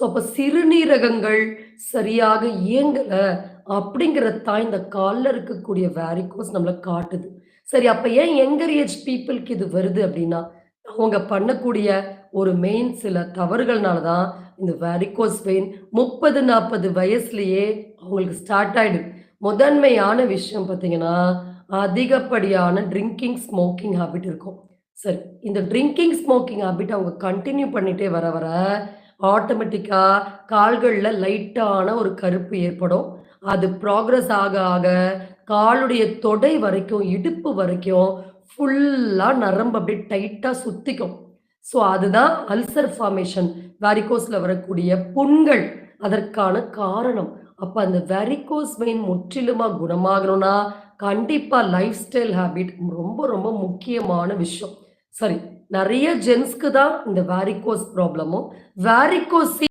So அப்போ சிறுநீரகங்கள் சரியாக இயங்கலை அப்படிங்கிற தான் இந்த காலில் இருக்கக்கூடிய வேரிகோஸ் நம்மளை காட்டுது. சரி அப்போ ஏன் எங்கர் ஏஜ் பீப்பிள்க்கு இது வருது அப்படின்னா, அவங்க பண்ணக்கூடிய ஒரு மெயின் சில தவறுகள்னால தான் இந்த வேரிகோஸ் வெயின் 30, 40 வயசுலயே அவங்களுக்கு ஸ்டார்ட் ஆயிடுது. முதன்மையான விஷயம் பார்த்தீங்கன்னா, அதிகப்படியான ட்ரிங்கிங், ஸ்மோக்கிங் ஹேபிட் இருக்கும். சரி, இந்த ட்ரிங்கிங், ஸ்மோக்கிங் ஹேபிட் அவங்க கண்டினியூ பண்ணிட்டே வர வர, ஆட்டோமேட்டிக்காக கால்களில் லைட்டான ஒரு கருப்பு ஏற்படும். அது ப்ராக்ரஸ் ஆக ஆக காலுடைய தொடை வரைக்கும், இடுப்பு வரைக்கும் ஃபுல்லாக நரம்பு அப்படியே டைட்டாக சுத்திக்கும். ஸோ அதுதான் அல்சர் ஃபார்மேஷன் வேரிகோஸில் வரக்கூடிய புண்கள் அதற்கான காரணம். அப்போ அந்த வேரிகோஸ் வெயின் முற்றிலுமாக குணமாகணும்னா, கண்டிப்பாக லைஃப் ஸ்டைல் ஹேபிட் ரொம்ப ரொம்ப முக்கியமான விஷயம். சாரி நிறைய ஜென்ஸ்க்கு தான் இந்த வேரிகோஸ் ப்ராப்ளமும், வேரிகோஸ்